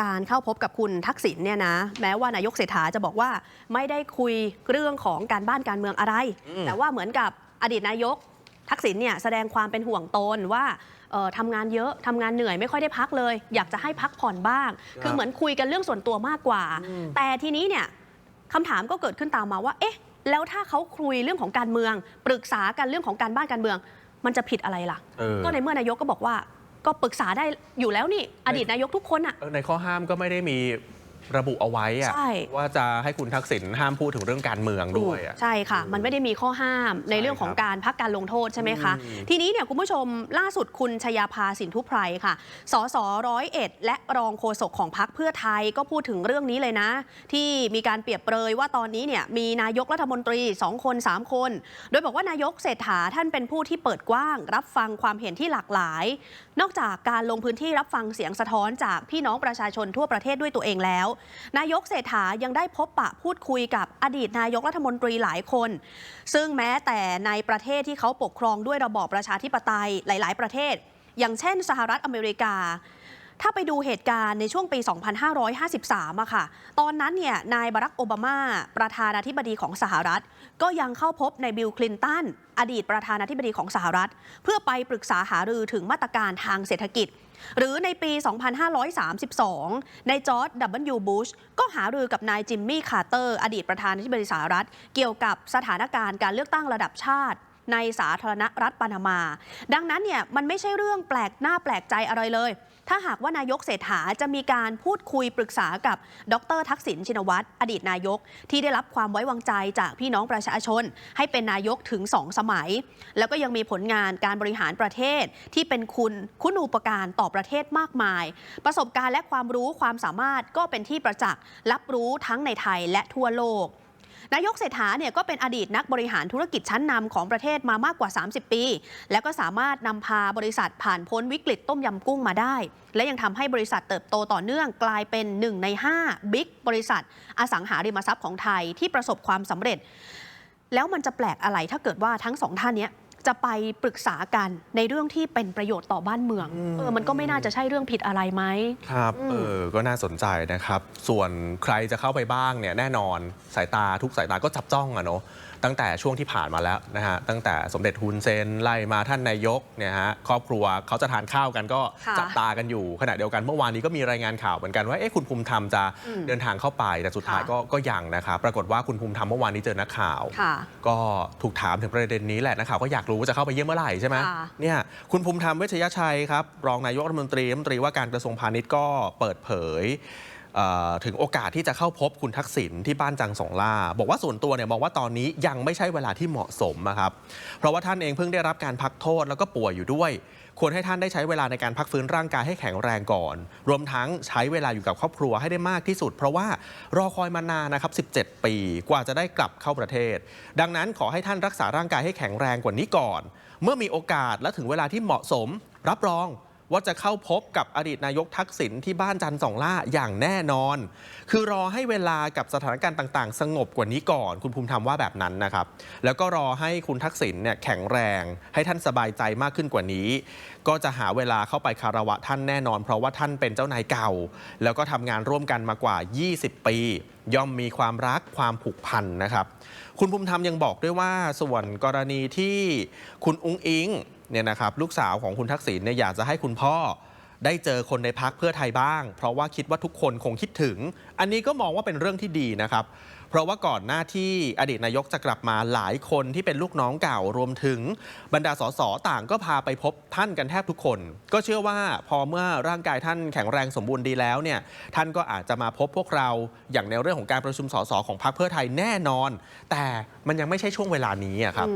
การเข้าพบกับคุณทักษิณเนี่ยนะแม้ว่านายกเศรษฐาจะบอกว่าไม่ได้คุยเรื่องของการบ้านการเมืองอะไรอืมแต่ว่าเหมือนกับอดีตนายกทักษิณเนี่ยแสดงความเป็นห่วงตนว่าเอ่อทำงานเยอะทำงานเหนื่อยไม่ค่อยได้พักเลย อยากจะให้พักผ่อนบ้าง คือเหมือนคุยกันเรื่องส่วนตัวมากกว่า แต่ทีนี้เนี่ยคำถามก็เกิดขึ้นตามมาว่า เอ๊ะ แล้วถ้าเขาคุยเรื่องของการเมือง ปรึกษากันเรื่องของการบ้านการเมือง มันจะผิดอะไรล่ะเออก็ในเมื่อนายกก็บอกว่า ก็ปรึกษาได้อยู่แล้วนี่ อดีตนายกทุกคนอะเออในข้อห้ามก็ไม่ได้มี ระบุเอาไว้อะใช่ ว่าจะให้คุณทักษิณห้ามพูดถึงเรื่องการเมืองด้วยอะ ใช่ค่ะ มันไม่ได้มีข้อห้ามในใช่เรื่องของครับการพักการลงโทษใช่ไหมคะ อืม ทีนี้เนี่ยคุณผู้ชมล่าสุดคุณชยาภาสินทุไพรค่ะ สสร้อยเอ็ดและรองโฆษกของพักเพื่อไทยก็พูดถึงเรื่องนี้เลยนะ ที่มีการเปรียบเปรยว่าตอนนี้เนี่ยมีนายกรัฐมนตรี 2 คน 3 คน โดยบอกว่านายกเศรษฐาท่านเป็นผู้ที่เปิดกว้าง รับฟังความเห็นที่หลากหลาย นอกจากการลงพื้นที่รับฟังเสียงสะท้อนจากพี่น้องประชาชนทั่วประเทศด้วยตัวเองแล้วนายกเศรษฐายังได้พบปะพูดคุยกับอดีตนายกรัฐมนตรีหลายคน ซึ่งแม้แต่ในประเทศที่เขาปกครองด้วยระบอบประชาธิปไตยหลาย ๆ ประเทศ อย่างเช่น สหรัฐอเมริกา ถ้าไปดูเหตุการณ์ในช่วงปี 2553อะค่ะ ตอนนั้นเนี่ยนายบารักโอบามา ประธานาธิบดีของสหรัฐ ก็ยังเข้าพบในบิลคลินตันอดีตประธานาธิบดีของสหรัฐ เพื่อไปปรึกษาหารือถึงมาตรการทางเศรษฐกิจ หรือในปี 2532 ในจอร์จดับเบิลยูบุชก็หารือกับนายจิมมี่คาร์เตอร์ อดีตประธานาธิบดีสหรัฐ เกี่ยวกับสถานการณ์การเลือกตั้งระดับชาติ ในสาธารณรัฐปานามา ดังนั้นเนี่ยมันไม่ใช่เรื่องแปลกหน้าแปลกใจอะไรเลย ถ้าหากว่านายกเศรษฐาจะมีการพูดคุยปรึกษากับ ดรทักษิณชินวัตรอดีตนายก ที่ได้รับความไว้วางใจจากพี่น้องประชาชน ให้เป็นนายกถึง2สมัย แล้วก็ยังมีผลงานการบริหารประเทศที่เป็นคุณคุณูปการต่อประเทศมากมาย ประสบการณ์และความรู้ความสามารถก็เป็นที่ประจักษ์รับรู้ทั้งในไทยและทั่วโลก นายกเศรษฐาเนี่ยก็เป็นอดีตนักบริหารธุรกิจชั้นนำของประเทศมามากกว่า 30 ปี แล้วก็สามารถนำพาบริษัทผ่านพ้นวิกฤตต้มยำกุ้งมาได้ และยังทำให้บริษัทเติบโตต่อเนื่องกลายเป็น1ใน5บิ๊กบริษัท อสังหาริมทรัพย์ของไทยที่ประสบความสำเร็จ แล้วมันจะแปลกอะไรถ้าเกิดว่าทั้งสองท่านเนี้ย จะไปปรึกษากันในเรื่องที่เป็นประโยชน์ต่อบ้านเมืองอืมเออมันก็ไม่น่าจะใช่เรื่องผิดอะไรไหมครับอืมเออก็น่าสนใจนะครับ ส่วนใครจะเข้าไปบ้างเนี่ยแน่นอนสายตาทุกสายตาก็จับจ้องอะเนาะ ตั้งแต่ช่วงที่ผ่านมาแล้วนะฮะตั้งแต่สมเด็จฮุนเซนไล่มาท่านนายกเนี่ยฮะครอบครัวเขาจะทานข้าวกันก็ค่ะจับตากันอยู่ขณะเดียวกันเมื่อวานนี้ก็มีรายงานข่าวเหมือนกันว่าเอ๊ะคุณภูมิธรรมจะอืมเดินทางเข้าไปแต่สุดท้ายค่ะก็ก็ยังนะครับปรากฏว่าคุณภูมิธรรมเมื่อวานนี้เจอนักข่าวค่ะก็ถูกถามถึงประเด็นนี้แหละนักข่าวก็อยากรู้ว่าจะเข้าไปเยี่ยมเมื่อไหร่ใช่ไหมค่ะเนี่ยคุณภูมิธรรมเวชยชัยครับรองนายกรัฐมนตรีรัฐมนตรีว่าการกระทรวงพาณิชย์ก็เปิดเผยเอ่อ ถึงโอกาสที่จะเข้าพบคุณทักษิณที่บ้านจังสองล่า บอกว่าส่วนตัวเนี่ยมองว่าตอนนี้ยังไม่ใช่เวลาที่เหมาะสมนะครับ เพราะว่าท่านเองเพิ่งได้รับการพักโทษแล้วก็ป่วยอยู่ด้วย ควรให้ท่านได้ใช้เวลาในการพักฟื้นร่างกายให้แข็งแรงก่อน รวมทั้งใช้เวลาอยู่กับครอบครัวให้ได้มากที่สุด เพราะว่ารอคอยมานานนะครับ 17 ปีกว่าจะได้กลับเข้าประเทศ ดังนั้นขอให้ท่านรักษาร่างกายให้แข็งแรงกว่านี้ก่อน เมื่อมีโอกาสและถึงเวลาที่เหมาะสม รับรอง ว่าจะเข้าพบกับอดีตนายกทักษิณที่บ้านจันทร์สองล่าอย่างแน่นอน คือรอให้เวลากับสถานการณ์ต่าง ๆ สงบกว่านี้ก่อน คุณภูมิธรรมว่าแบบนั้นนะครับ แล้วก็รอให้คุณทักษิณเนี่ยแข็งแรง ให้ท่านสบายใจมากขึ้นกว่านี้ ก็จะหาเวลาเข้าไปคารวะท่านแน่นอน เพราะว่าท่านเป็นเจ้านายเก่า แล้วก็ทำงานร่วมกันมากว่า 20 ปี ย่อมมีความรักความผูกพันนะครับ คุณภูมิธรรมยังบอกด้วยว่าส่วนกรณีที่คุณอุ้งอิงเนี่ยนะครับลูกสาวของคุณทักษิณเนี่ยอยากจะให้คุณพ่อ ได้เจอคนในพักเพื่อไทยบ้าง เพราะว่าคิดว่าทุกคนคงคิดถึง อันนี้ก็มองว่าเป็นเรื่องที่ดีนะครับ เพราะว่าก่อนหน้าที่อดีตนายกจะกลับมาหลายคนที่เป็นลูกน้องเก่ารวมถึงบรรดาสสต่างก็พาไปพบท่านกันแทบทุกคน ก็เชื่อว่าพอเมื่อร่างกายท่านแข็งแรงสมบูรณ์ดีแล้วเนี่ยท่านก็อาจจะมาพบพวกเราอย่างในเรื่องของการประชุมสสของพรรคเพื่อไทยแน่นอน แต่มันยังไม่ใช่ช่วงเวลานี้ครับ